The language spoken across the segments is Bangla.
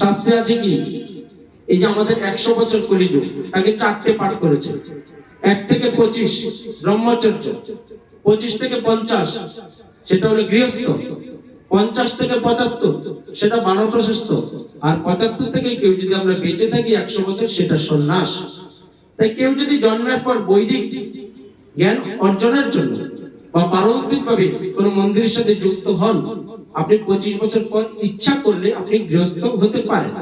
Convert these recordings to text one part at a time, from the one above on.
শাস্ত্রে আছে কি? এই যে আমাদের একশো বছর কলিযুগ, তাকে চারটে পাঠ করেছে। এক থেকে পঁচিশ, ব্রহ্মচর্য। পঁচিশ থেকে পঞ্চাশ, সেটা হলো গৃহস্থ। পঞ্চাশ থেকে পঁচাত্তর, সেটা বানপ্রশস্ত আর পঁচাত্তর থেকে কেউ যদি আমরা বেঁচে থাকি একশো বছর, সেটা সন্ন্যাস। তাই কেউ যদি জন্মের পর বৈদিক জ্ঞান অর্জনের জন্য বা পারমার্থিক ভাবে কোনো মন্দিরের সাথে যুক্ত হন আপনি পঁচিশ বছর পর ইচ্ছা করলে আপনি গৃহস্থ হতে পারেন।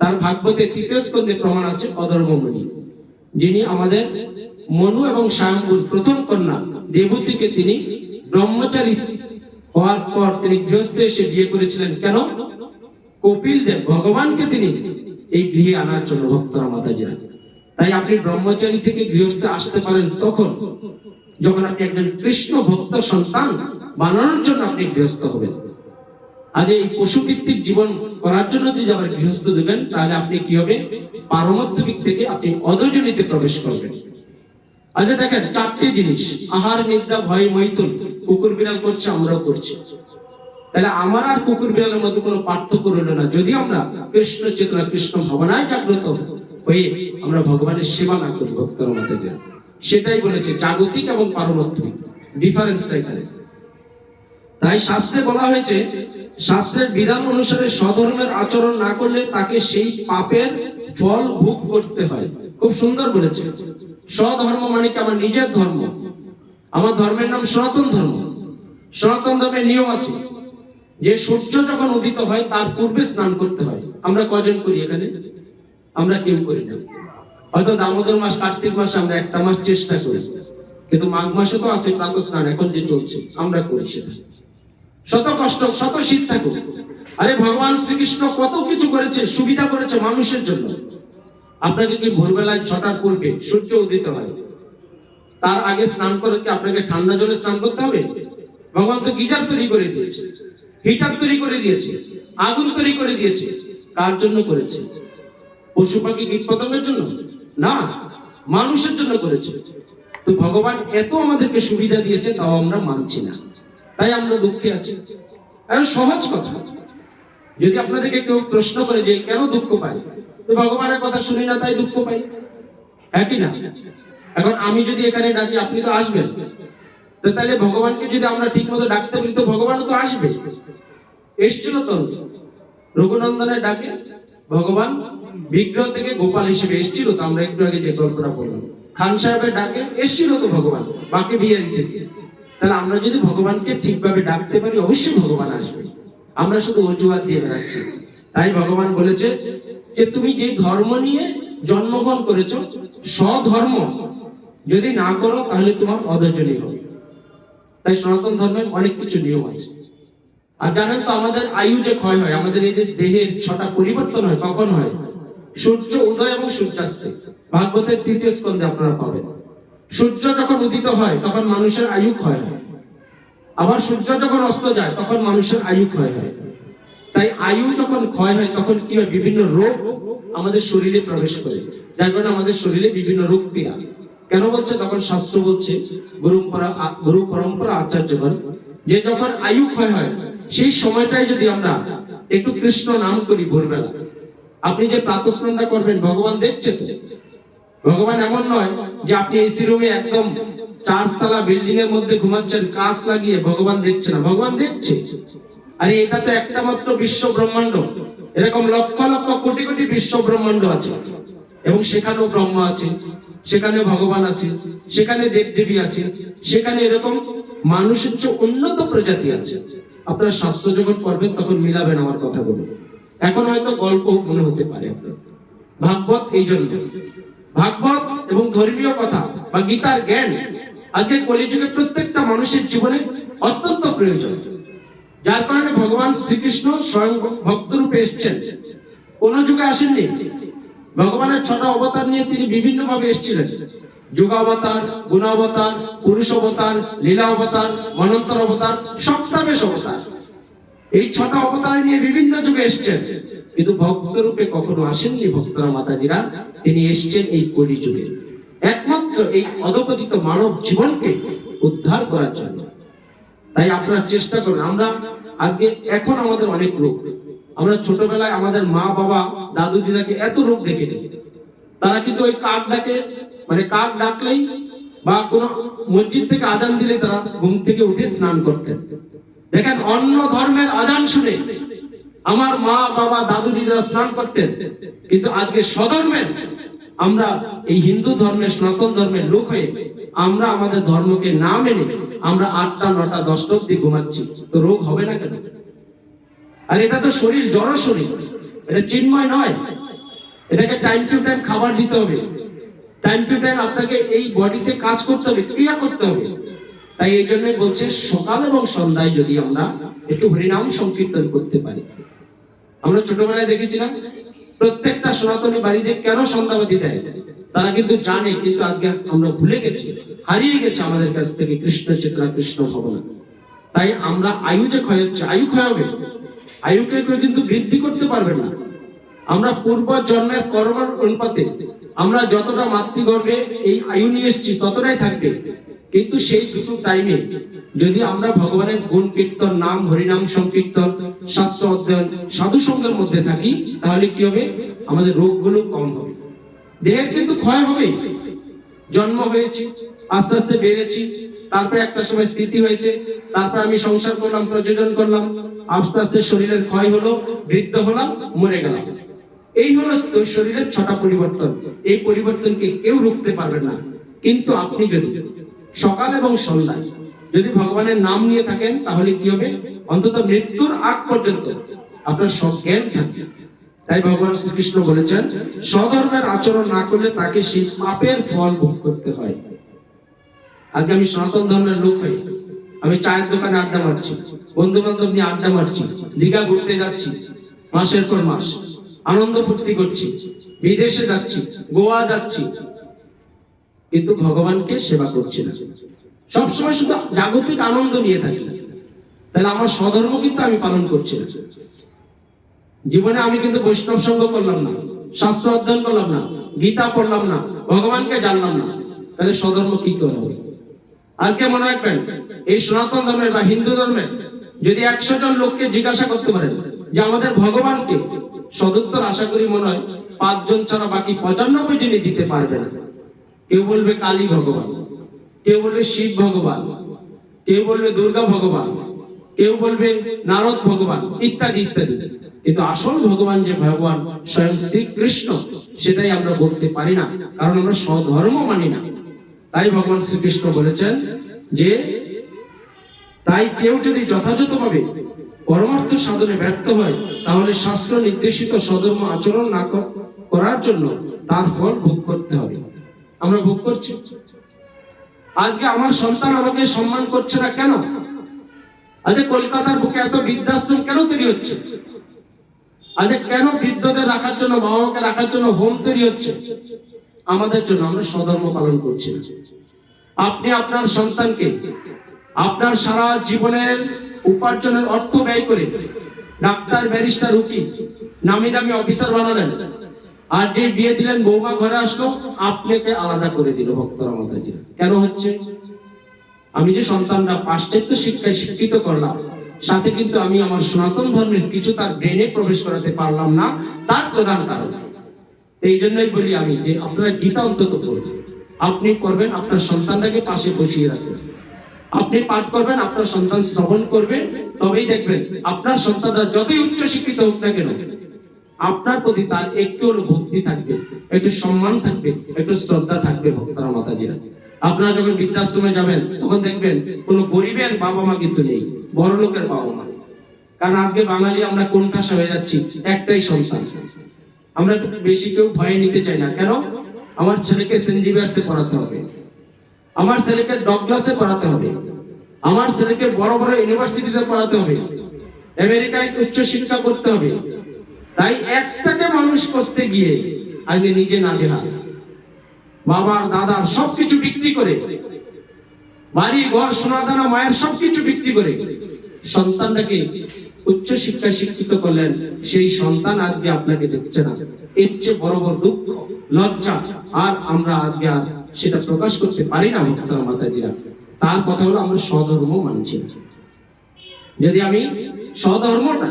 তার ভাগবতে তৃতীয় স্কন্ধে প্রমাণ আছে অধর্মমণি, যিনি আমাদের মনু এবং স্বয়ম্বুর প্রথম কন্যা, দেবতীকে তিনি ব্রহ্মচারী হওয়ার পর তিনি গৃহস্থে এসে বিয়ে করেছিলেন কেন? কপিল দেব ভগবানকে তিনি এই গৃহে আনার জন্য ভক্তরা মাতাজিরা। তাই আপনি ব্রহ্মচারী থেকে গৃহস্থে আসতে পারেন তখন, যখন আপনি একজন কৃষ্ণ ভক্ত সন্তান বানানোর জন্য আপনি গৃহস্থ হবেন। আজ এই পশুভিত্তিক জীবন করার জন্য যদি আবার গৃহস্থ দেবেন তাহলে আপনি কি হবে? পারমাত্মিক থেকে আপনি অধজনীতে প্রবেশ করবেন। আচ্ছা দেখেন, চারটি জিনিস, আহার, নিদ্রা, ভয়, মৈথুন, কুকুর বিড়াল করছে, আমরাও করছি। তাহলে আমার আর কুকুর বিড়ালের মধ্যে কোনো পার্থক্য রইল না। যদি আমরা কৃষ্ণ চেতনা, কৃষ্ণ ভাবনায় জাগ্রত হয়ে আমরা ভগবানের সেবা না করি, ভক্তর মধ্যে যে সেটাই বলেছে জাগতিক এবং পারমাত্মিক। ডিফারেন্সটা এখানে তাই শাস্ত্রে বলা হয়েছে শাস্ত্রের বিধান অনুসারে স্বধর্মের আচরণ না করলে তাকে সেই পাপের ফল ভোগ করতে হয়। খুব সুন্দর বলেছে। স্বধর্ম মানে কি? আমার নিজের ধর্ম। আমার ধর্মের নাম সনাতন ধর্ম। সনাতন ধর্মের নিয়ম আছে। যে সূর্য যখন উদিত হয়, তার পূর্বে স্নান করতে হয়। আমরা কজন করি এখানে? আমরা কেউ করি না। হয়তো দামোদর মাস, কার্তিক মাসে, আমরা একটা মাস চেষ্টা করি। কিন্তু মাঘ মাসে তো আছে প্রাত স্নান এখন যে চলছে, আমরা করি সেটা। শত কষ্ট, শত শীত থাকুক আরে ভগবান শ্রীকৃষ্ণ কত কিছু করেছে, সুবিধা করেছে মানুষের জন্য। আপনাকে কি ভোরবেলায় ছটার পূর্বে সূর্য উদিত হয়। তার আগে স্নান করে কি আপনাকে ঠান্ডা জলে স্নান করতে হবে? ভগবান তো গিজার তৈরি করে দিয়েছে, হিটার তৈরি করে দিয়েছে, আগুন তৈরি করে দিয়েছে। কার জন্য করেছে? পশু পাখি কীট পতঙ্গের জন্য? না, মানুষের জন্য করেছে। তো ভগবান এত আমাদেরকে সুবিধা দিয়েছে, তাও আমরা মানছি না। তাই আমরা দুঃখে আছি। আর সহজ কথা, যদি আপনাদেরকে কেউ প্রশ্ন করে যে কেন দুঃখ পাই, তো ভগবানের কথা শুনি না, তাই দুঃখ পাই। একই না? এখন আমি যদি এখানে ডাকি, আপনি তো আসবেন। তো তাহলে ভগবানকে যদি আমরা ঠিক মতো ডাকতে পারি তো ভগবান তো আসবে। এসছিল তো রঘুনন্দনের ডাকে ভগবান বিগ্রহ থেকে গোপাল হিসেবে এসছিল, তো আমরা একটু আগে যে গল্পটা বললাম খান সাহেবের ডাকে এসছিল তো ভগবান বাকি বিহারি থেকে তাহলে আমরা যদি ভগবানকে ঠিকভাবে ডাকতে পারি, অবশ্যই ভগবান আসবে। আমরা শুধু অজুহাত দিয়ে বেড়াচ্ছি। তাই ভগবান বলেছে যে, তুমি যে ধর্ম নিয়ে জন্মগ্রহণ করেছ, স্বধর্ম, যদি না করো, তাহলে তোমার অধজনী হবে। তাই সনাতন ধর্মের অনেক কিছু নিয়ম আছে। আর জানেন তো, আমাদের আয়ু যে ক্ষয় হয়, আমাদের এই যে দেহের ছটা পরিবর্তন হয়, কখন হয়? সূর্য উদয় এবং সূর্যাস্তে। ভাগবতের তৃতীয় স্কন্ধে আপনারা পাবেন। সূর্য যখন উদিত হয়, তখন মানুষের আয়ু ক্ষয় হয়। আবার সূর্য যখন অস্ত যায়, তখন মানুষের আয়ু ক্ষয় হয়। তাই আয়ু যখন ক্ষয় হয়, তখন কি হয়? বিভিন্ন রোগ আমাদের শরীরে প্রবেশ করে। যার কারণে আমাদের শরীরে বিভিন্ন রোগ পীড়া। কেন বলছে? তখন শাস্ত্র বলছে গুরু গুরু পরম্পরা আচার্যগণ, যে যখন আয়ু ক্ষয় হয়, সেই সময়টাই যদি আমরা একটু কৃষ্ণ নাম করি ভোরবেলা, আপনি যে প্রাতস্নানটা করবেন, ভগবান দেখছে তো? ভগবান এমন নয় যে আপনি এসি রুমে একদম চারতলা বিল্ডিং এর মধ্যে ঘুমাচ্ছেন কাঁচ লাগিয়ে ভগবান দেখছে না। ভগবান দেখছে। আরে এটা তো একটা মাত্র বিশ্ব ব্রহ্মাণ্ড। এরকম লক্ষ লক্ষ কোটি কোটি বিশ্ব ব্রহ্মাণ্ড আছে। এবং সেখানেও ব্রহ্মা আছে সেখানে ভগবান আছে, সেখানে দেবদেবী আছে, সেখানে এরকম মানুষের চেয়ে উন্নত প্রজাতি আছে। আপনার শাস্ত্র যখন পড়বেন, তখন মিলাবেন আমার কথাগুলো এখন হয়তো গল্প মনে হতে পারে আপনার ভাগবত এই জন্য। ভাগবত এবং ধর্মীয় কথা বা গীতার জ্ঞান আজকে কলিযুগে প্রত্যেকটা মানুষের জীবনে অত্যন্ত প্রয়োজন। যার কারণে ভগবান শ্রীকৃষ্ণ স্বয়ং ভক্ত রূপে এসছেন। কোন যুগে আসেননি। ভগবানের ছটা অবতার নিয়ে তিনি বিভিন্ন ভাবে এসেছিলেন। যুগাবতার, গুণাবতার পুরুষ অবতার লীলা অবতার মনন্তর অবতার সপ্তাবেশ অবতার। এই ছটা অবতার নিয়ে বিভিন্ন যুগে এসছেন। কিন্তু ভক্ত রূপে কখনো আসেননি ভক্তরা মাতাজিরা। তিনি এসছেন এই কলি যুগে একমাত্র এই অধপতিত মানব জীবনকে উদ্ধার করার জন্য। তাই আপনারা চেষ্টা করুন। আমরা আজকে এখন আমাদের অনেক রোগ। আমরা ছোটবেলায় আমাদের মা, বাবা, দাদু, দিদাকে এত রোগ দেখে দেখিনি তারা কিন্তু ওই কাক ডাকে মানে কাক ডাকলেই বা কোনো মসজিদ থেকে আজান দিলে তারা ঘুম থেকে উঠে স্নান করতেন। দেখেন, অন্য ধর্মের আজান শুনে আমার মা, বাবা দাদু দিদারা স্নান করতেন। কিন্তু আজকে স্বধর্মের আমরা এই হিন্দু ধর্মের, সনাতন ধর্মের লোক হয়ে আমরা আমাদের ধর্মকে না মেনে আমরা আটটা, নটা, দশটা অব্দি ঘুমাচ্ছি। তো রোগ হবে না কেন? আর এটা তো শরীর, জড় শরীর। এটা চিন্ময় নয়। এটাকে টাইম টু টাইম খাবার দিতে হবে। টাইম টু টাইম আপনাকে এই বডিতে কাজ করতে হবে, ক্রিয়া করতে হবে। তাই এই জন্যই বলছে সকাল এবং সন্ধ্যায় যদি আমরা একটু হরিনাম সংকীর্তন করতে পারি। আমরা ছোটবেলায় দেখেছিলাম, প্রত্যেকটা সনাতনী বাড়িতে কেন সন্ধ্যাবাদী দেয়? তারা কিন্তু জানে, কিন্তু আজকে আমরা ভুলে গেছি, হারিয়ে গেছে আমাদের কাছ থেকে কৃষ্ণ চেতনা, কৃষ্ণ ভাবনা। তাই আমরা আয়ু যে ক্ষয় হচ্ছে, আয়ু ক্ষয় হবে। আয়ুকে কিন্তু বৃদ্ধি করতে পারবে না। আমরা পূর্ব জন্মের কর্মের অনুপাতে আমরা যতটা মাতৃগর্ভে এই আয়ু নিয়ে এসেছি, ততটাই থাকবে। কিন্তু সেই দুটো টাইমে যদি আমরা ভগবানের গুণ কীর্তন, নাম, হরিনাম, সংকীর্তন, শাস্ত্র অধ্যয়ন, সাধু সঙ্গের মধ্যে থাকি, তাহলে কি হবে? আমাদের রোগগুলো কম হবে। দেহের কিন্তু ক্ষয় হবে জন্ম হয়েছি, আস্তে আস্তে বেড়েছি, তারপরে একটা সময় স্থিতি হয়েছে, তারপর আমি সংসার করলাম, প্রযোজন করলাম, আস্তে আস্তে শরীরের ক্ষয় হলো, বৃদ্ধ হলাম, মরে গেলাম। এই হলো শরীরের ছটা পরিবর্তন। এই পরিবর্তনকে কেউ রুখতে পারবে না। কিন্তু আপনি যদি সকাল এবং সন্ধ্যায় যদি ভগবানের নাম নিয়ে থাকেন, তাহলে কি হবে? অন্তত মৃত্যুর আগ পর্যন্ত আপনার সব জ্ঞান থাকবে। তাই ভগবান শ্রীকৃষ্ণ বলেছেন স্বধর্মের আচরণ না করলে তাকে সেই পাপের ফল ভোগ করতে হয়। আজকে আমি সনাতন ধর্মের লোক হই। আমি চায়ের দোকানে আড্ডা মারছি বন্ধু বান্ধব নিয়ে আড্ডা মারছি, দীঘা ঘুরতে যাচ্ছি, মাসের পর মাস। আনন্দ ফুর্তি করছি, বিদেশে যাচ্ছি, গোয়া যাচ্ছি। কিন্তু ভগবানকে সেবা করছি না। সবসময় শুধু জাগতিক আনন্দ নিয়ে থাকি। তাহলে আমার স্বধর্ম কিন্তু আমি পালন করছি জীবনে আমি কিন্তু বৈষ্ণব সঙ্গ করলাম না, শাস্ত্র অধ্যয়ন করলাম না, গীতা পড়লাম না, ভগবানকে জানলাম না। তাহলে স্বধর্ম কি করে হবে? আজকে মনে রাখবেন, এই সনাতন ধর্মের বা হিন্দু ধর্মের যদি একশো জন লোককে জিজ্ঞাসা করতে পারেন যে আমাদের ভগবানকে, সদুত্তর আশা করি মনে হয় পাঁচজন ছাড়া বাকি পঁচানব্বই জনই দিতে পারবে না। কেউ বলবে কালী ভগবান। কেউ বলবে শিব ভগবান, কেউ বলবে দুর্গা ভগবান, কেউ বলবে নারদ ভগবান, ইত্যাদি ইত্যাদি। কিন্তু আসল ভগবান যে ভগবান, স্বয়ং শ্রীকৃষ্ণ, সেটাই আমরা বলতে পারি না, কারণ আমরা স্বধর্ম মানি না। তাই ভগবান শ্রীকৃষ্ণ বলেছেন যে, তাই কেউ যদি যথাযথভাবে পরমার্থ সাধনে ব্যর্থ হয়, তাহলে শাস্ত্র নির্দেশিত সধর্ম আচরণ না করার জন্য তার ফল ভোগ করতে হবে। আমরা ভোগ করছি। আজকে আমার সন্তান আমাকে সম্মান করছে না কেন? আজকে কলকাতার বুকে এত বৃদ্ধাশ্রম কেন তৈরি হচ্ছে? আজকে কেন বৃদ্ধদের রাখার জন্য মা বাবাকে রাখার জন্য হোম তৈরি হচ্ছে? আমাদের জন্য আমরা স্বধর্ম পালন করছি আপনি আপনার সন্তানকে আপনার সারা জীবনের উপার্জনের অর্থ ব্যয় করে ডাক্তার, ব্যারিস্টার, উকিল, নামি দামি অফিসার বানালেন। আর যে বিয়ে দিলেন বৌমা ঘরে আসলো, আপনাকে আলাদা করে দিল ভক্তরা মাতাজি কেন হচ্ছে? আমি যে সন্তানরা পাশ্চাত্য শিক্ষায় শিক্ষিত করলাম, সাথে কিন্তু আমি আমার সনাতন ধর্মের কিছু তার ব্রেনে প্রবেশ করাতে পারলাম না, তার প্রধান কারণ। এই জন্যই বলি আমি যে আপনারা গীতা অন্তত পড়ুন। আপনি করবেন, আপনার সন্তানটাকে পাশে বসিয়ে রাখবেন। আপনি পাঠ করবেন, আপনার সন্তান শ্রবণ করবে, তবেই দেখবেন আপনার সন্তানরা যতই উচ্চ শিক্ষিত হোক না কেন আপনার প্রতি তার একটু ভক্তি থাকবে, একটু সম্মান থাকবে, একটু শ্রদ্ধা থাকবে ভক্তরা মাতাজিরা। আপনারা যখন বৃদ্ধাশ্রমে যাবেন, তখন দেখবেন কোন গরিবের বাবা মা কিন্তু নেই, বড় লোকের বাবা মা কারণ আজকে বাঙালি আমরা কোন ঠাসা হয়ে যাচ্ছি, একটাই সন্তান। আমরা বেশি কেউ ভয় নিতে চাই না। কেন? আমার ছেলেকে সেন্ট জেভিয়ার্সে পড়াতে হবে। আমার ছেলেকে ডগলাসে পড়াতে হবে। আমার ছেলেকে বড় বড় ইউনিভার্সিটিতে পড়াতে হবে। আমেরিকায় উচ্চ শিক্ষা করতে হবে। তাই একটাকে মানুষ করতে গিয়ে আজকে নিজে নাজেহাল। বাবার, দাদার সবকিছু বিক্রি করে, বাড়ি, ঘর সোনা দানা মায়ের সবকিছু বিক্রি করে সন্তানটাকে উচ্চ শিক্ষায় শিক্ষিত করলেন। সেই সন্তান আজকে আপনাকে দেখছে না। এর চেয়ে বড় বড় দুঃখ, লজ্জা আর আমরা আজকে আর সেটা প্রকাশ করতে পারি না ভক্তরা মাতাজিরা। তার কথা হলো আমরা স্বধর্ম মানছি যদি আমি স্বধর্ম না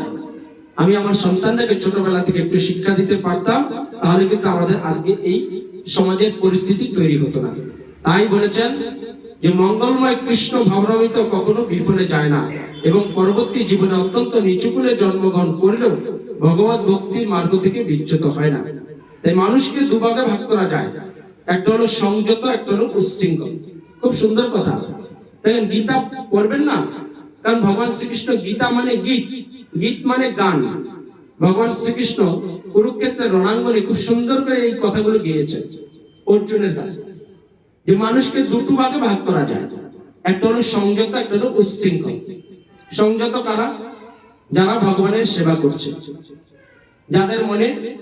আমি আমার সন্তানটাকে ছোটবেলা থেকে একটু শিক্ষা দিতে পারতাম, তাহলে কিন্তু আমাদের আজকে এই সমাজের পরিস্থিতি তৈরি হতো না। তাই বলেছেন যে মঙ্গলময় কৃষ্ণ ভাবনামিত কখনো বিফলে যায় না এবং পরবর্তী জীবনে অত্যন্ত নিচুকুলে জন্মগ্রহণ করলেও ভগবত ভক্তির মার্গ থেকে বিচ্যুত হয় না। তাই মানুষকে দুভাগে ভাগ করা যায়। একটা হলো সংযত, একটা হলো উশৃঙ্খল। খুব সুন্দর কথা। দেখেন গীতা পড়বেন না? কারণ ভগবান শ্রীকৃষ্ণ গীতা মানে গীত। গীত মানে গান। ভগবান শ্রীকৃষ্ণ কুরুক্ষেত্রের রণাঙ্গনে খুব সুন্দর করে এই কথাগুলো গিয়েছেন অর্জুনের কাছে। যে মানুষকে দুটো ভাগে ভাগ করা যায়। একটা হলো সংযত, একটা হলো উশৃঙ্খল সংযত কারা? যারা ভগবানের সেবা করছে। যাদের মনে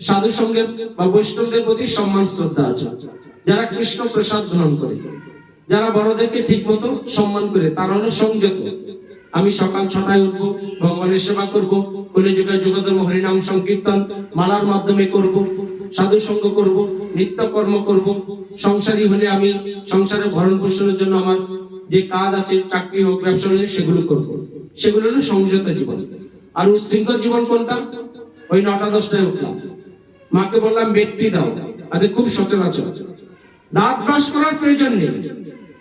সাধু সঙ্গের বা বৈষ্ণবদের প্রতি সম্মান, শ্রদ্ধা আছে। যারা কৃষ্ণ প্রসাদ গ্রহণ করে। যারা বড়দেরকে ঠিক মতো সম্মান করে, তারা হলো সংযত। আমি সকাল ছটায় উঠবো, ভগবানের সেবা করব কোলে যুগে যুগধর্ম, হরিনাম, সংকীর্তন, মালার মাধ্যমে করব, সাধু সঙ্গ করব, নিত্য কর্ম করব। সংসারী হলে আমি সংসারের ভরণ পোষণের জন্য আমার যে কাজ আছে, চাকরি হোক, ব্যবসা হোক সেগুলো করব। সেগুলো হলো সংযত জীবন। আর উশৃঙ্খল জীবন কোনটা? ওই নটা দশটায় উঠলাম। মাকে বললাম, বেডটি দাও। আজকে খুব সচরাচর। দাঁত ব্রাশ করার প্রয়োজন নেই।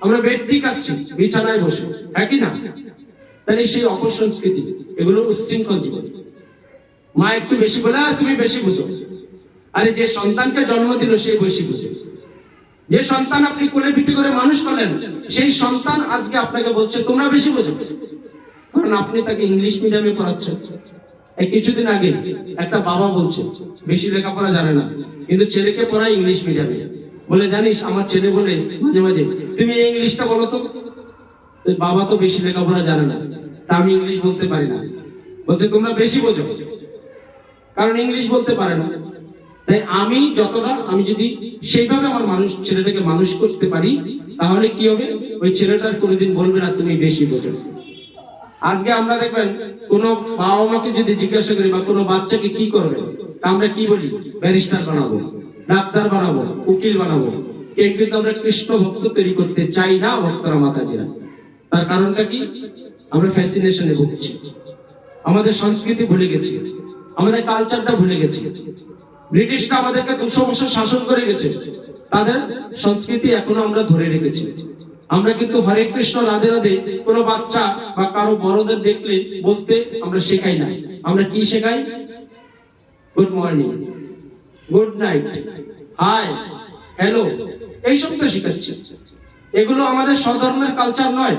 আমরা বেডটি খাচ্ছি বিছানায় বসে। হ্যাঁ কি না? তাহলে সেই অপসংস্কৃতি, এগুলো উচ্ছৃঙ্খল জীবন। মা একটু বেশি বলে তুমি বেশি বুঝো। আরে যে সন্তানকে জন্ম দিল, সে বেশি বুঝে। যে সন্তান আপনি কোলে পিঠে করে মানুষ করলেন, সেই সন্তান আজকে আপনাকে বলছে, তোমরা বেশি বোঝো। কারণ আপনি তাকে ইংলিশ মিডিয়ামে পড়াচ্ছেন। এই কিছুদিন আগে একটা বাবা বলছে, বেশি লেখাপড়া জানে না, কিন্তু ছেলেকে পড়ায় ইংলিশ মিডিয়ামে। বলে, জানিস, আমার ছেলে বলে মাঝে মাঝে, তুমি এই ইংলিশটা বলো তো। বাবা তো বেশি লেখাপড়া জানে না। তা আমি ইংলিশ বলতে পারি না। বলছে, তোমরা বেশি বোঝো। কারণ ইংলিশ বলতে পারে না। তাই আমি যতটা, আমি যদি সেইভাবে আমার মানুষ, ছেলেটাকে মানুষ করতে পারি, তাহলে কি হবে? ওই ছেলেটার কোনোদিন বলবে না, তুমি বেশি বোঝো। আজকে আমরা দেখবেন, কোনো বাবা মাকে যদি জিজ্ঞাসা করি বা কোনো বাচ্চাকে কি করবে, তা আমরা কি বলি? ব্যারিস্টার বানাবো, ডাক্তার বানাবো, উকিল বানাবো। কিন্তু আমরা কৃষ্ণ ভক্ত তৈরি করতে চাই না ভক্তরা মাতাজিরা। তার কারণটা কি? আমরা ফ্যাসিনেশনে ভুগছি। আমাদের সংস্কৃতি ভুলে গেছি। আমাদের কালচারটা ভুলে গেছি। ব্রিটিশরা আমাদেরকে দুশো বছর শাসন করে গেছে। তাদের সংস্কৃতি এখনও আমরা ধরে রেখেছি। আমরা কিন্তু হরে কৃষ্ণ, রাধে রাধে কোনো বাচ্চা বা কারও বড়দের দেখলে বলতে আমরা শেখাই না। আমরা কি শেখাই? Good morning good night hi hello এইসব তো শেখাচ্ছি। এগুলো আমাদের স্বধর্মের কালচার নয়।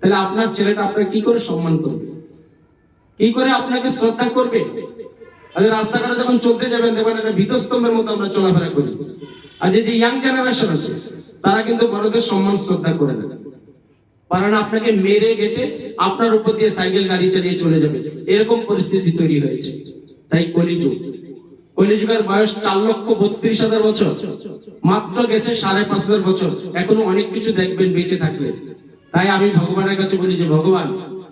তাহলে আপনার ছেলেটা আপনাকে কি করে সম্মান করবে? কি করে আপনাকে শ্রদ্ধা করবে? রাস্তাঘাটে যখন চলতে যাবেন, দেখবেন একটা ভীতস্তম্ভের মতো আমরা চলাফেরা করি। আর যে যে ইয়াং জেনারেশন আছে, তারা কিন্তু বড়দের সম্মান, শ্রদ্ধা করে না। কারণ আপনাকে মেরে গেটে আপনার উপর দিয়ে সাইকেল গাড়ি চালিয়ে চলে যাবে। এরকম পরিস্থিতি তৈরি হয়েছে। তাই কলিযুগ। কলিযুগের বয়স চার লক্ষ বত্রিশ হাজার বছর। মাত্র গেছে সাড়ে পাঁচ হাজার বছর। এখনও অনেক কিছু দেখবেন, বেঁচে থাকলে তাই আমি ভগবানের কাছে বলি যে, ভগবান,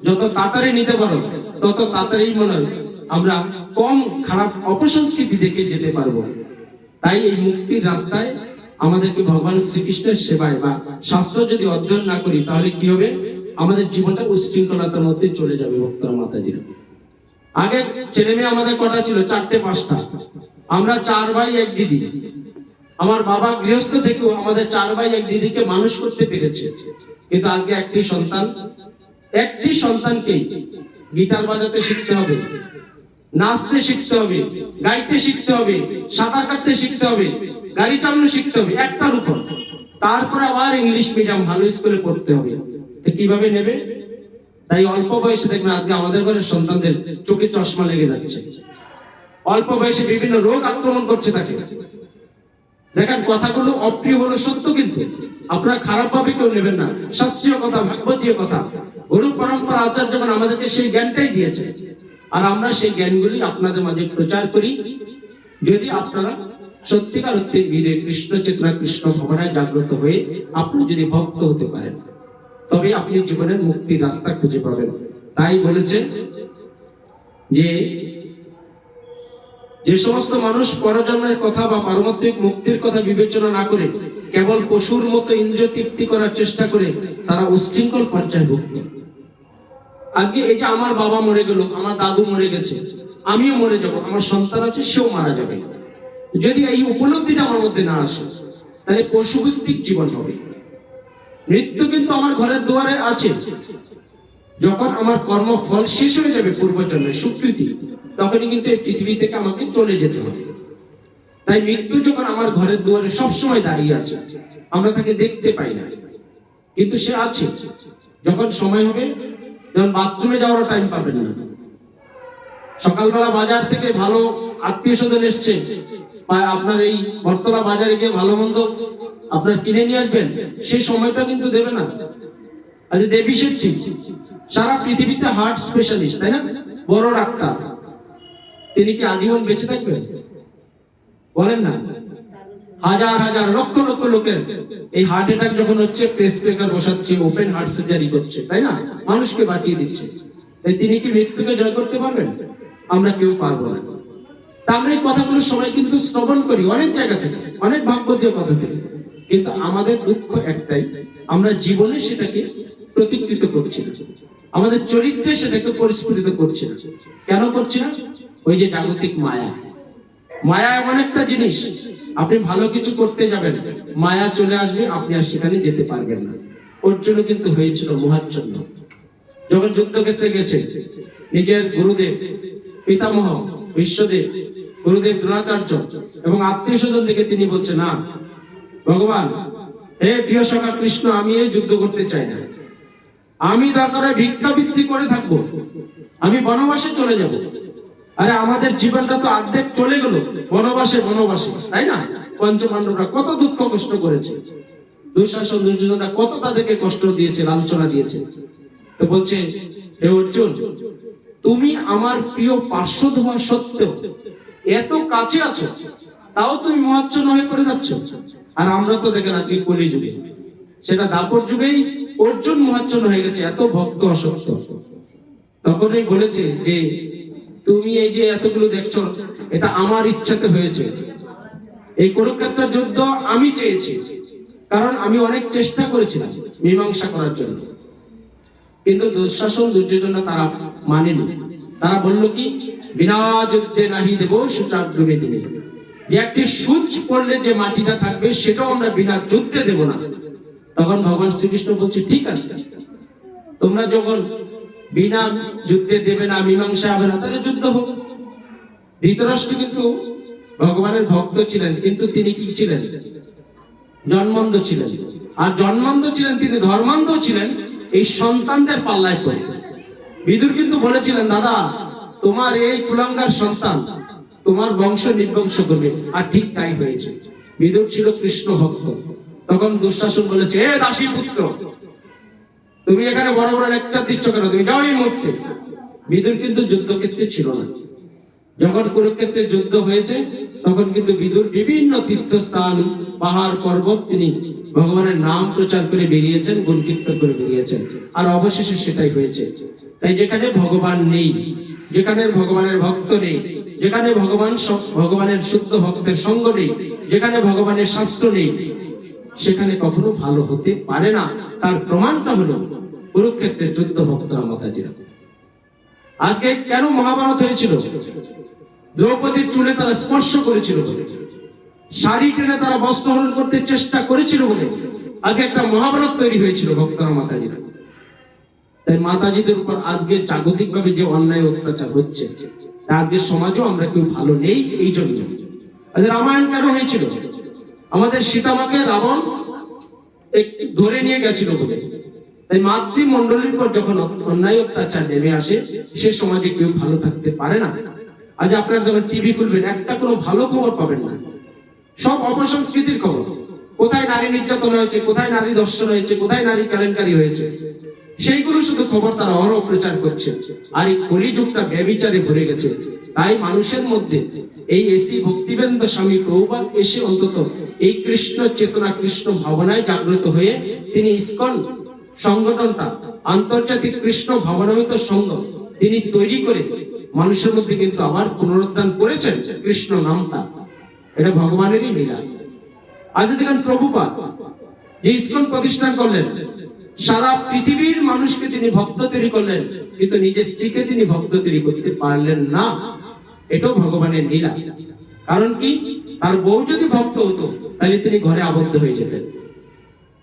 যত তাড়াতাড়ি নিতে পারো, তত তাড়াতাড়ি মনে হয় আমরা কম খারাপ অপসংস্কৃতি দেখে যেতে পারব। তাই এই মুক্তির রাস্তায় আমাদেরকে ভগবান শ্রীকৃষ্ণের সেবায় বা শাস্ত্র যদি অধ্যয়ন না করি, তাহলে কি হবে? আমাদের জীবনটা উচ্ছৃঙ্খলতার মধ্যে চলে যাবে ভক্তরা মাতাজিরা। আগে ছেলে মেয়ে আমাদের কটা ছিল? চারটে, পাঁচটা। আমরা চার ভাই, এক দিদি। আমার বাবা গৃহস্থ থেকেও আমাদের চার ভাই, এক দিদিকে মানুষ করতে পেরেছে। কিন্তু আজকে একটি সন্তান, একটি সন্তানকেই গিটার বাজাতে শিখতে হবে, নাচতে শিখতে হবে, গাইতে শিখতে হবে, সাঁতার কাটতে শিখতে হবে, গাড়ি চালানো শিখতে হবে, একটার উপর। তারপর আবার ইংলিশ মিডিয়াম ভালো স্কুলে পড়তে হবে। কীভাবে নেবে? তাই অল্প বয়সে দেখবেন আজকে আমাদের ঘরের সন্তানদের চোখে চশমা লেগে যাচ্ছে। অল্প বয়সে বিভিন্ন রোগ আক্রমণ করছে তাকে। দেখেন, কথাগুলো অপ্রিয় হলো সত্য কিন্তু আপনারা খারাপ ভাবে কেউ নেবেন না। শাস্ত্রীয় কথা, ভাগবতীয় কথা, গুরু পরম্পরা আচার্য যখন আমাদেরকে সেই জ্ঞানটাই দিয়েছে, আর আমরা সেই জ্ঞানগুলি আপনাদের মাঝে প্রচার করি। যদি আপনারা সত্যিকার অর্থে গিরে কৃষ্ণ চেতনা, কৃষ্ণ ভবনায় জাগ্রত হয়ে আপনি যদি ভক্ত হতে পারেন তবে আপনি জীবনের মুক্তির রাস্তা খুঁজে পাবেন। তাই বলেছে যে যে সমস্ত মানুষ পরজন্মের কথা বা পারমাত্মিক মুক্তির কথা বিবেচনা না করে কেবল পশুর মতো ইন্দ্রিয় তৃপ্তি করার চেষ্টা করে তারা উচ্ছৃঙ্খল পর্যায়ে ভুক্ত। আজকে এই যে আমার বাবা মরে গেল, আমার দাদু মরে গেছে, আমিও মরে যাব, আমার সন্তান আছে, সেও মারা যাবে। যদি এই উপলব্ধিটা আমার মধ্যে না আসে, তাহলে পশুভিত্তিক জীবন হবে। মৃত্যু কিন্তু আমার ঘরের দুয়ারে আছে। যখন আমার কর্মফল শেষ হয়ে যাবে পূর্বজন্মের স্বীকৃতি তখনই কিন্তু এই পৃথিবী থেকে আমাকে চলে যেতে হবে। তাই মৃত্যু যখন আমার ঘরের দুয়ারে সবসময় দাঁড়িয়ে আছে, আমরা তাকে দেখতে পাই না। কিন্তু সে আছে। যখন সময় হবে যেমন বাথরুমে যাওয়ার টাইম পাবেন না। সকালবেলা বাজার থেকে ভালো আত্মীয় স্বজন এসছে। আপনার এই বর্তলা বাজারে গিয়ে ভালো মন্দ আপনার কিনে নিয়ে আসবেন সেই সময়টা কিন্তু দেবে না। আজ দেবী শেঠি সারা পৃথিবীতে হার্ট স্পেশালিস্ট তাই না? বড় ডাক্তার। তিনি কি আজীবন বেঁচে থাকবেন বলেন না। হাজার হাজার, লক্ষ লক্ষ লোকের এই হার্ট অ্যাটাক যখন হচ্ছে প্রেস ব্রেকার বসাচ্ছে ওপেন হার্ট সার্জারি করছে, তাই না? মানুষকে বাঁচিয়ে দিচ্ছে। তাই তিনি কি মৃত্যুকে জয় করতে পারবেন? আমরা কেউ পারব না। আমরা এই কথাগুলো সবাই কিন্তু শ্রবণ করি অনেক জায়গা থেকে, অনেক ভাগ্যতীয় কথা থেকে। কিন্তু আমাদের দুঃখ একটাই, আমরা জীবনে সেটাকে প্রতিকৃত করছি না। আমাদের চরিত্রে সেটাকে পরিস্ফুটিত করছি না। কেন করছি না? ওই যে জাগতিক মায়া। মায়া এমন একটা জিনিস, আপনি ভালো কিছু করতে যাবেন, মায়া চলে আসবে, আপনি আর সেখানে যেতে পারবেন না। ওর জন্য কিন্তু হয়েছিল মহাচ্ছন্ন। যখন যুদ্ধক্ষেত্রে গেছে, নিজের গুরুদেব, পিতামহ, বিশ্বদেব গুরুদেব দ্রোণাচার্য এবং আত্মীয় স্বজন থেকে তিনি বলছে না, ভগবান, হে প্রিয় সখা কৃষ্ণ, আমি এই যুদ্ধ করতে চাই না। আমি দরকার হয় ভিক্ষাবৃত্তি করে থাকব। আমি বনবাসে চলে যাব। আরে আমাদের জীবনটা তো অর্ধেক চলে গেল, বনবাসে বনবাসে, তাই না? পঞ্চপাণ্ডবরা কত দুঃখ কষ্ট করেছে। দুঃশাসন, দুর্যোধনরা কত তাদেরকে কষ্ট দিয়েছে, লাঞ্ছনা দিয়েছে। তো বলছে, হে অর্জুন, তুমি আমার প্রিয় পার্শ্বদ হওয়া সত্ত্বেও এত কাছে আছো, তাও তুমি মহাচ্ছন্ন হয়ে পড়ে যাচ্ছ। আর আমরা তো দেখেন আজকে কলি যুগে। সেটা দাপর যুগেই অর্জুন মহাচ্ছন্ন হয়ে গেছে, এত ভক্ত অসত্য তখনই বলেছে যে, তুমি এই যে এতগুলো দেখছ, এটা আমার ইচ্ছাতে হয়েছে। এই কুরুক্ষেত্র যুদ্ধ আমি চেয়েছি। কারণ আমি অনেক চেষ্টা করেছিলাম মীমাংসা করার জন্য। কিন্তু দুঃশাসন দুর্যোধনা তারা মানেনি। তারা বলল কি বিনা যুদ্ধে নাহি দেব সুচাগ্রমে দিনে যে একটি সূচ পড়লে যে মাটিটা থাকবে, সেটাও আমরা বিনা যুদ্ধে দেব না। তখন ভগবান শ্রীকৃষ্ণ বলছে, ঠিক আছে। তোমরা যখন বিনা যুদ্ধে দেবে না, মীমাংসা হবে না, তাহলে যুদ্ধ হোক। ধৃতরাষ্ট্র কিন্তু ভগবানের ভক্ত ছিলেন, কিন্তু তিনি কি ছিলেন? জন্মান্ধ ছিলেন। আর জন্মান্ধ ছিলেন, তিনি ধর্মান্ধ ছিলেন, এই সন্তানদের পাল্লায় পড়ে। বিদুর কিন্তু বলেছিলেন, দাদা তোমার এই কুলাঙ্গার সন্তান তোমার বংশ নির্বংশ করবে। আর ঠিক তাই হয়েছে। বিদুর ছিল কৃষ্ণ ভক্ত। তখন দুঃশাসন বলেছে, এ দাসী পুত্র, তুমি এখানে বড় বড় লেকচার দিচ্ছ কেন? তুমি যাও এই মুহূর্তে। বিদুর কিন্তু যুদ্ধক্ষেত্রে ছিল না। যখন কুরুক্ষেত্রে যুদ্ধ হয়েছে, তখন কিন্তু বিদুর বিভিন্ন তীর্থস্থান, পাহাড়, পর্বত তিনি ভগবানের নাম প্রচার করে বেরিয়েছেন গুণ কীর্তন করে বেরিয়েছেন। আর অবশেষে সেটাই হয়েছে। তাই যেখানে ভগবান নেই যেখানে ভগবানের ভক্ত নেই, যেখানে ভগবান ভগবানের শুদ্ধ ভক্তের সঙ্গ নেই, যেখানে ভগবানের শাস্ত্র নেই, সেখানে কখনো ভালো হতে পারে না। তার প্রমাণটা হলো কুরুক্ষেত্রের যুদ্ধ ভক্তরা মাতাজিরা। আজকে কেন মহাভারত হয়েছিল? দ্রৌপদীর চুলে তারা স্পর্শ করেছিল শাড়ি টেনে তারা বস্ত্রহরণ করতে চেষ্টা করেছিল বলে। আজকে একটা মহাভারত তৈরি হয়েছিল ভক্তরা মাতাজিরা। তাই মাতাজিদের উপর আজকে জাগতিকভাবে যে অন্যায় অত্যাচার হচ্ছে আজকে সমাজেও আমরা কেউ ভালো নেই, এই জন্য। রামায়ণ কেন হয়েছিল? আমাদের সীতামাকে রাবণ একটু ধরে নিয়ে গেছিল বলে। তাই মাতৃমণ্ডলীর পর যখন অন্যায় অত্যাচার নেমে আসে, সে সমাজে কেউ ভালো থাকতে পারে না। আজ আপনারা যখন টিভি খুলবেন, একটা কোনো ভালো খবর পাবেন না। সব অপসংস্কৃতির খবর। কোথায় নারী নির্যাতন হয়েছে, কোথায় নারী দর্শন হয়েছে, কোথায় নারী কেলেঙ্কারি হয়েছে? সেইগুলো শুধু খবর তারা অহরহ প্রচার করছে। আর এই কলিযুগটা ব্যবিচারে ভরে গেছে। তাই মানুষের মধ্যে এই এসি ভক্তিবেন্দ্র স্বামী প্রভুপাত এসে অন্তত এই কৃষ্ণ চেতনা, কৃষ্ণ ভাবনায় জাগ্রত হয়ে তিনি ইস্কন সংগঠনটা, আন্তর্জাতিক কৃষ্ণ ভাবনামিত সংঘ, তিনি তৈরি করে মানুষের মধ্যে কিন্তু আবার পুনরুত্থান করেছেন কৃষ্ণ নামটা। এটা ভগবানেরই লীলা। আজ দেখেন প্রভুপাত যে ইস্কন প্রতিষ্ঠান করলেন সারা পৃথিবীর মানুষকে তিনি ভক্ত তৈরি করলেন, কিন্তু নিজের স্ত্রীকে তিনি ভক্ত তৈরি করতে পারলেন না। এটাও ভগবানের লীলা। কারণ কি? তার বউ যদি ভক্ত হতো, তাহলে তিনি ঘরে আবদ্ধ হয়ে যেতেন।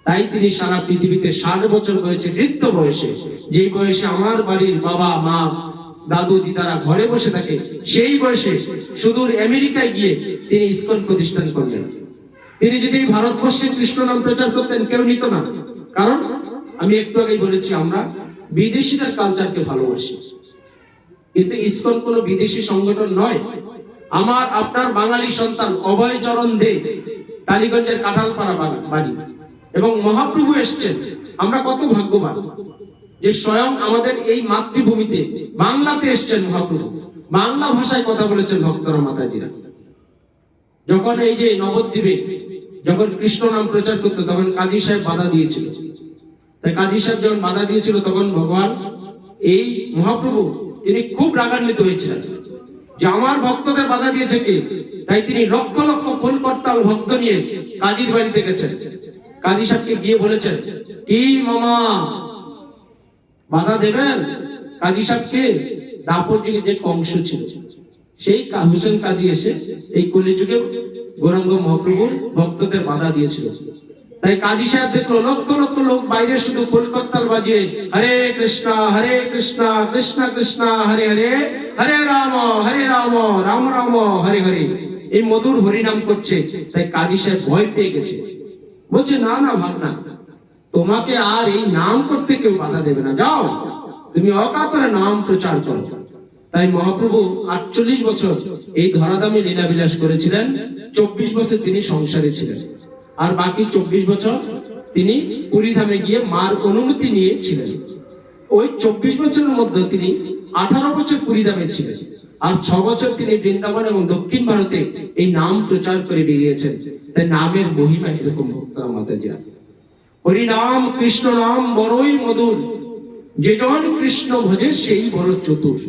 তাই তিনি সারা পৃথিবীতে ষাট বছর বয়সে বৃদ্ধ বয়সে যেই বয়সে আমার বাড়ির বাবা, মা, দাদু, দিদারা ঘরে বসে থাকে, সেই বয়সে সুদূর আমেরিকায় গিয়ে তিনি ইসকন প্রতিষ্ঠান করলেন। তিনি যদি ভারতবর্ষে কৃষ্ণ নাম প্রচার করতেন, কেউ নিত না। কারণ আমি একটু আগেই বলেছি, আমরা বিদেশিদের কালচারকে ভালোবাসি। কিন্তু ইসকন কোনো বিদেশি সংগঠন নয়। আমার, আপনার বাঙালি সন্তান অভয় চরণ দে, টালিগঞ্জের কাঁঠালপাড়া বাড়ি। এবং মহাপ্রভু এসছেন। আমরা কত ভাগ্যবান যে স্বয়ং আমাদের এই মাতৃভূমিতে বাংলাতে এসছেন মহাপ্রভু। বাংলা ভাষায় কথা বলেছেন ভক্তরা, মাতাজিরা। যখন এই যে নবদ্বীপে যখন কৃষ্ণ নাম প্রচার করতো, তখন কাজী সাহেব বাধা দিয়েছিল। তাই কাজী সাহেব যখন বাধা দিয়েছিল, তখন ভগবান এই মহাপ্রভু তিনি খুব রাগান্বিত হয়েছিলেন যে আমার ভক্তদের বাধা দিয়েছে কে? তাই তিনি লক্ষ লক্ষ ফুল করতাল ভক্ত নিয়ে কাজীর বাড়িতে গেছেন। কাজী সাহেবকে গিয়ে বলেছেন, কি মামা? বাধা দেবেন? কাজী সাহেবকে দাপর যুগে যে কংস ছিল, সেই হুসেন কাজী এসে এই কলিযুগে গৌরাঙ্গ মহাপ্রভুর ভক্তদের বাধা দিয়েছিল। কাজী সাহেব দেখল, লক্ষ লক্ষ লোক বাইরে শুধু কলকাতার বাজিয়ে হরে হরে কৃষ্ণ কৃষ্ণ হরে হরে হরে রাম হরে রাম রাম রাম, হরে হরে। এই মধুর হরিনাম করছে, তাই কাজী সাহেব ভয় পেয়ে গেছে। বলছে, না না ভাবনা তোমাকে আর এই নাম করতে কেউ বাধা দেবে না। যাও, তুমি অকাতরে নাম প্রচার করো। তাই মহাপ্রভু আটচল্লিশ বছর এই ধরাধামে লীলাবিলাস করেছিলেন, চব্বিশ বছর তিনি সংসারে ছিলেন। আর বাকি চব্বিশ বছর তিনি পুরীধামে গিয়ে মার অনুমতি নিয়ে ছিলেন ওই চব্বিশ বছরের মধ্যে তিনি আঠারো বছর পুরীধামে ছিলেন আর ছ বছর তিনি বৃন্দাবন এবং দক্ষিণ ভারতে এই নাম প্রচার করে বেরিয়েছেন। তাই নামের মহিমা এরকম ভক্তরা হরি নাম কৃষ্ণ নাম বড়ই মধুর, যেজন কৃষ্ণ ভজে সেই বড় চতুর।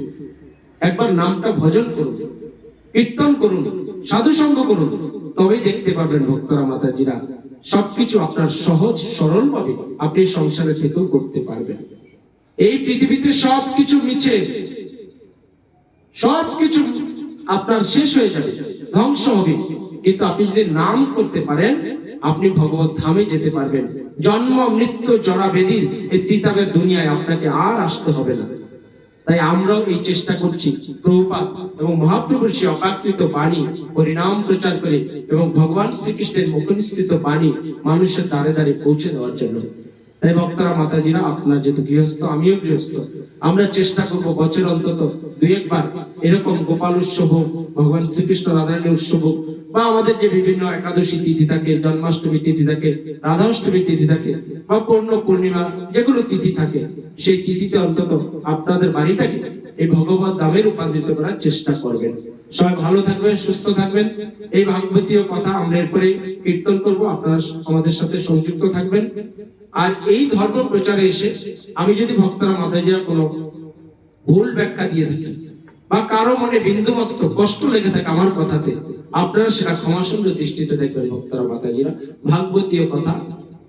একবার নামটা ভজন করুন, কীর্তন করুন সাধু সঙ্গ করুন তবেই দেখতে পাবেন ভক্তরা, মাতাজিরা, সবকিছু আপনার সহজ সরল ভাবে আপনি সংসারে থেকেও করতে পারবেন। এই পৃথিবীতে সবকিছু মিছে, সবকিছু আপনার শেষ হয়ে যাবে, ধ্বংস হবে। কিন্তু আপনি যদি নাম করতে পারেন, আপনি ভগবত ধামে যেতে পারবেন। জন্ম, মৃত্যু জরা বেদির এই তিতাবের দুনিয়ায় আপনাকে আর আসতে হবে না। তাই আমরাও এই চেষ্টা করছি। প্রভুপা এবং মহাপ্রভুর সে অপাকৃত বাণী পরিণাম প্রচার করে এবং ভগবান শ্রীকৃষ্ণের মুখনিস্থিত বাণী মানুষের দ্বারে দ্বারে পৌঁছে দেওয়ার জন্য। তাই ভক্তরা, মাতাজিরা, আপনার যেহেতু গৃহস্থ, আমিও গৃহস্থ, আমরা চেষ্টা করব বছর অন্তত দুই একবার এরকম গোপাল উৎসব ভগবান শ্রীকৃষ্ণ উৎসব বা আমাদের যে বিভিন্ন একাদশী তিথি থাকে জন্মাষ্টমী তিথি থাকে রাধাষ্টমী তিথি থাকে, বা পূর্ণ পূর্ণিমা যেগুলো তিথি থাকে, সেই তিথিতে অন্তত আপনাদের বাড়িটাকে এই ভগবত দামে রূপান্তরিত করার চেষ্টা করবেন। সবাই ভালো থাকবেন, সুস্থ থাকবেন। এই ভাগবতীয় কথা আমরা এরপরে কীর্তন করব, আপনারা আমাদের সাথে সংযুক্ত থাকবেন। আর এই ধর্ম প্রচারে এসে আমি যদি ভক্তরা মাথায় মাতাজিরা কোনো ভুল ব্যাখ্যা দিয়ে থাকি বা কারও মনে বিন্দু মাত্র কষ্ট লেগে থাকে আমার কথাতে, আপনারা সেটা ক্ষমাসুন্দর দৃষ্টিতে দেখবেন, ভক্তরা, মাতাজিরা। ভাগবতীয় কথা,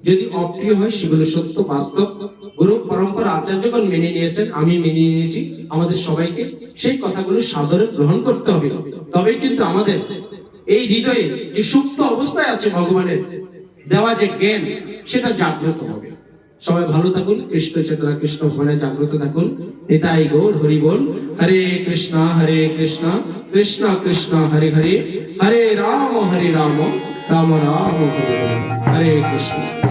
যদি অপ্রিয় হয়, সেগুলো সত্য, বাস্তব। গুরু পরম্পরা আচার্যগণ মেনে নিয়েছেন, আমি মেনে নিয়েছি। আমাদের সবাইকে সেই কথাগুলো সাদরে গ্রহণ করতে হবে। তবে কিন্তু আমাদের এই হৃদয়ে যে সুপ্ত অবস্থায় আছে ভগবানের দেওয়া যে জ্ঞান, সেটা জাগ্রত হবে। সবাই ভালো থাকুন, কৃষ্ণ চেতনা, কৃষ্ণ ভবনে জাগ্রত থাকুন। নিতাই গৌর, হরি বল। হরে কৃষ্ণ হরে কৃষ্ণ কৃষ্ণ কৃষ্ণ, হরে হরে। হরে রাম হরে রাম রাম রাম হরে। হরে কৃষ্ণ।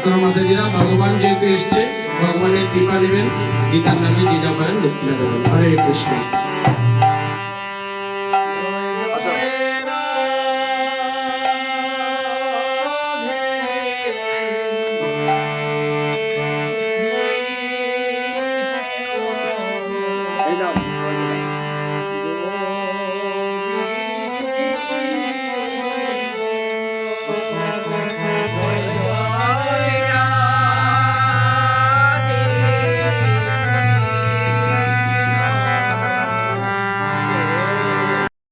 ভক্তরা মাতাজিরা, ভগবান যেহেতু এসছে, ভগবানের কৃপা দেবেন, গীতার নামে যে যা পারেন দক্ষিণা দেবেন। হরে কৃষ্ণ।